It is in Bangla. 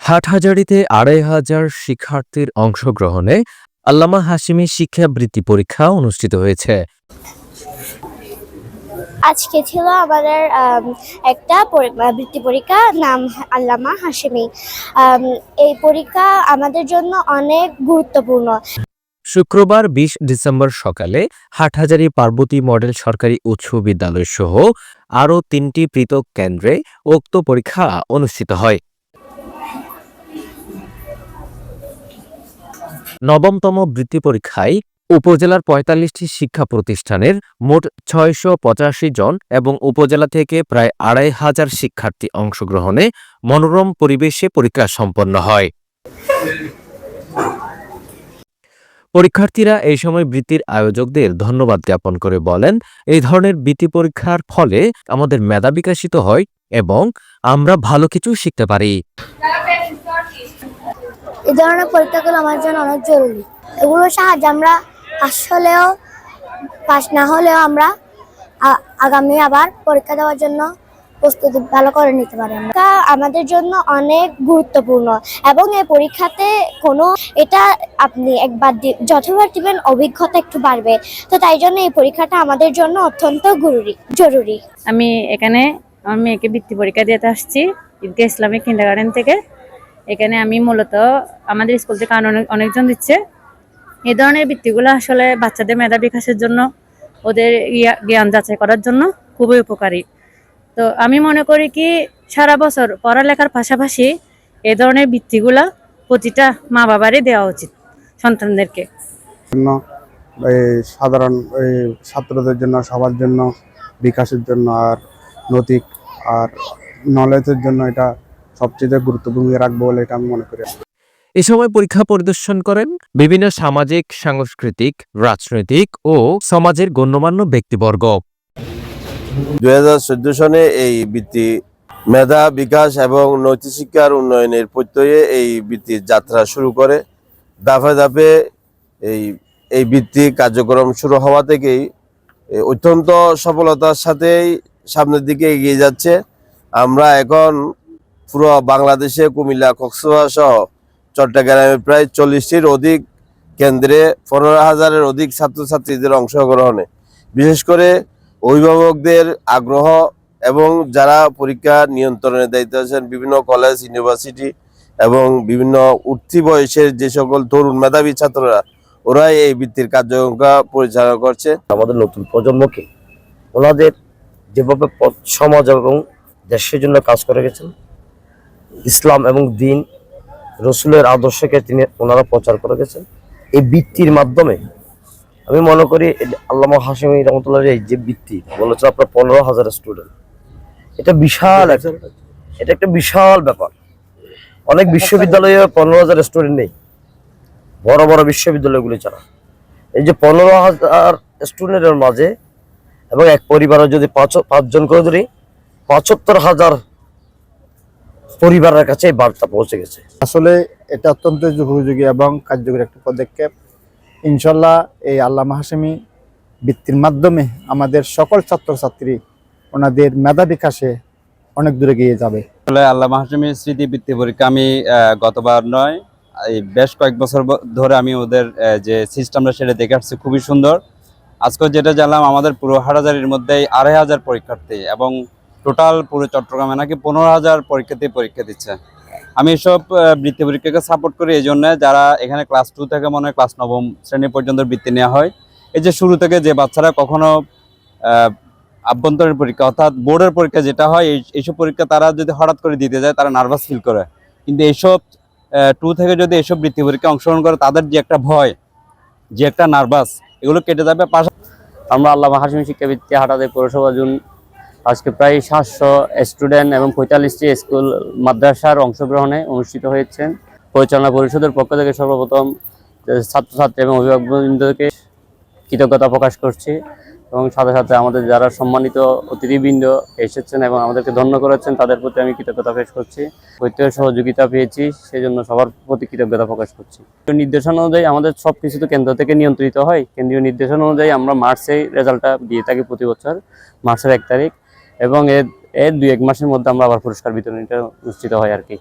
হাটহাজারিতে আড়াই হাজার শিক্ষার্থীর অংশগ্রহণে আল্লামা হাশিমি শিক্ষাবৃত্তি পরীক্ষা অনুষ্ঠিত হয়েছে। আজকে ছিল আমাদের আম, একটা বৃত্তি পরীক্ষা নাম আল্লামা আম, এই পরীক্ষা আমাদের জন্য অনেক গুরুত্বপূর্ণ। শুক্রবার বিশ ডিসেম্বর সকালে হাটহাজারী পার্বতী মডেল সরকারি উচ্চ বিদ্যালয় সহ আরও তিনটি পৃথক কেন্দ্রে উক্ত পরীক্ষা অনুষ্ঠিত হয়। নবমতম বৃত্তি পরীক্ষায় উপজেলার পঁয়তাল্লিশটি শিক্ষা প্রতিষ্ঠানের মোট ছয়শো পঁচাশি জন এবং উপজেলা থেকে প্রায় আড়াই হাজার শিক্ষার্থী অংশগ্রহণে মনোরম পরিবেশে পরীক্ষা সম্পন্ন হয়। পরীক্ষার্থীরা এই সময় বৃত্তির আয়োজকদের ধন্যবাদ জ্ঞাপন করে বলেন, এই ধরনের বৃত্তি পরীক্ষার ফলে আমাদের মেধা বিকাশিত হয় এবং আমরা ভালো কিছু শিখতে পারি। এই ধরনের পরীক্ষাগুলো আমার জন্য অনেক জরুরি। এগুলোর সাহায্যে আমরা পাস হলেও পাস না হলেও আমরা আগামী আবার পরীক্ষা দেওয়ার জন্য প্রস্তুতি ভালো করে নিতে পারি আমরা। তা আমাদের জন্য অনেক গুরুত্বপূর্ণ এবং এই পরীক্ষাতে কোনো এটা আপনি একবার যতবার দিবেন অভিজ্ঞতা একটু বাড়বে। তো তাই জন্য এই পরীক্ষাটা আমাদের জন্য অত্যন্ত জরুরি জরুরি। আমি এখানে আমার মেয়েকে বৃত্তি পরীক্ষা দিতে আসছি ঈদগাহ ইসলামিক কিন্ডারগার্ডেন থেকে। এখানে আমি মূলত আমাদের স্কুল থেকে অনেকজন দিচ্ছে। এই ধরনের বৃত্তিগুলো আসলে বাচ্চাদের মেধা বিকাশের জন্য, ওদের জ্ঞান যাচাই করার জন্য খুবই উপকারী। তো আমি মনে করি কি সারা বছর পড়ালেখার পাশাপাশি এ ধরনের বৃত্তিগুলা প্রতিটা মা বাবারই দেওয়া উচিত সন্তানদেরকে। সাধারণ এই ছাত্রদের জন্য সবার জন্য বিকাশের জন্য আর নৈতিক আর নলেজের জন্য এটা সবচেয়ে গুরুত্বপূর্ণ রাখব বলে এটা আমি মনে করি। এ সময় পরীক্ষা পরিদর্শন করেন বিভিন্ন সামাজিক সাংস্কৃতিক রাজনৈতিক ও সমাজের গণ্যমান্য ব্যক্তিবর্গ। দুই হাজার চোদ্দ সনে এই বৃত্তি মেধা, বিকাশ এবং নৈতিক শিক্ষার উন্নয়নের প্রত্যয়ে এই বৃত্তির যাত্রা শুরু করে। ধাপে ধাপে এই এই বৃত্তি কার্যক্রম শুরু হওয়া থেকেই অত্যন্ত সফলতার সাথেই সামনের দিকে এগিয়ে যাচ্ছে। আমরা এখন পুরো বাংলাদেশে কুমিল্লা, কক্সবাজার সহ চট্টগ্রামে প্রায় চল্লিশটির অধিক কেন্দ্রে পনেরো হাজারের অধিক ছাত্রছাত্রীদের অংশগ্রহণে। বিশেষ করে অভিভাবকদের আগ্রহ এবং যারা পরীক্ষা নিয়ন্ত্রণের দায়িত্ব আছেন, বিভিন্ন কলেজ ইউনিভার্সিটি এবং বিভিন্ন উঠতি বয়সের যে সকল তরুণ মেধাবী ছাত্ররা, ওরাই এই বৃত্তির কার্যক্রম পরিচালনা করছে। আমাদের নতুন প্রজন্মকে ওনাদের যেভাবে সমাজ এবং দেশের জন্য কাজ করে গেছেন, ইসলাম এবং দিন রসুলের আদর্শকে তিনি ওনারা প্রচার করে গেছেন। এই বৃত্তির মাধ্যমে আমি মনে করি এই আল্লামা হাসিমি রহমতুল্লাহ এই যে বৃত্তি বলেছে আপনার পনেরো হাজার স্টুডেন্ট এটা বিশাল এটা একটা বিশাল ব্যাপার। অনেক বিশ্ববিদ্যালয়ে পনেরো হাজার স্টুডেন্ট নেই। বড় বড় বিশ্ববিদ্যালয়গুলি ছাড়া। এই যে পনেরো হাজার স্টুডেন্টের মাঝে এবং এক পরিবারে যদি পাঁচ পাঁচজন করে ধরি পঁচাত্তর হাজার পরিবারের কাছে এই বার্তা পৌঁছে গেছে। আসলে এটা অত্যন্ত উপযোগী এবং কার্যকরী একটা পদক্ষেপ। ইনশাল্লাহ এই আল্লামা হাসেমি বৃত্তির মাধ্যমে আমাদের সকল ছাত্রছাত্রী ওনাদের মেধা বিকাশে অনেক দূরে গিয়ে যাবে। আল্লাহ মাহসুমি স্মৃতি বৃত্তি পরীক্ষা আমি গতবার নয়, এই বেশ কয়েক বছর ধরে আমি ওদের যে সিস্টেমটা সেটা দেখে আসছি, খুবই সুন্দর। আজকে যেটা জানলাম, আমাদের পুরো হাটাজারির মধ্যে আড়াই হাজার পরীক্ষার্থী এবং টোটাল পুরো চট্টগ্রামে নাকি পনেরো হাজার পরীক্ষার্থী পরীক্ষা দিচ্ছে। আমি এসব বৃত্তি পরীক্ষাকে সাপোর্ট করি এই জন্য যারা এখানে ক্লাস টু থেকে মনে হয় ক্লাস নবম শ্রেণি পর্যন্ত বৃত্তি নেওয়া হয়। এই যে শুরু থেকে যে বাচ্চারা কখনো আভ্যন্তরীণ পরীক্ষা অর্থাৎ বোর্ডের পরীক্ষা যেটা হয় এইসব পরীক্ষা তারা যদি হঠাৎ করে দিতে যায়, তারা নার্ভাস ফিল করে। কিন্তু এইসব টু থেকে যদি এইসব বৃত্তি পরীক্ষা অংশগ্রহণ করে, তাদের যে একটা ভয়, যে একটা নার্ভাস এগুলো কেটে যাবে পাশা আমরা আল্লাহ হাসিম শিক্ষাবৃত্তি হাটাতে পৌরসভা জুন আজকে প্রায় সাতশো স্টুডেন্ট এবং পঁয়তাল্লিশটি স্কুল মাদ্রাসার অংশগ্রহণে অনুষ্ঠিত হয়েছেন। পরিচালনা পরিষদের পক্ষ থেকে সর্বপ্রথম ছাত্রছাত্রী এবং অভিভাবকবৃন্দকে কৃতজ্ঞতা প্রকাশ করছি এবং সাথে সাথে আমাদের যারা সম্মানিত অতিথিবৃন্দ এসেছেন এবং আমাদেরকে ধন্য করেছেন, তাদের প্রতি আমি কৃতজ্ঞতা পেশ করছি। প্রত্যেক সহযোগিতা পেয়েছি সেই জন্য সবার প্রতি কৃতজ্ঞতা প্রকাশ করছি। নির্দেশনা অনুযায়ী আমাদের সব কিছু তো কেন্দ্র থেকে নিয়ন্ত্রিত হয়। কেন্দ্রীয় নির্দেশনা অনুযায়ী আমরা মার্চেই রেজাল্টটা দিয়ে থাকি প্রতি বছর, মার্চের এক তারিখ। এবং এর এর দুই এক মাসের মধ্যে আমরা আবার পুরস্কার বিতরণীটা অনুষ্ঠিত হয় আর কি।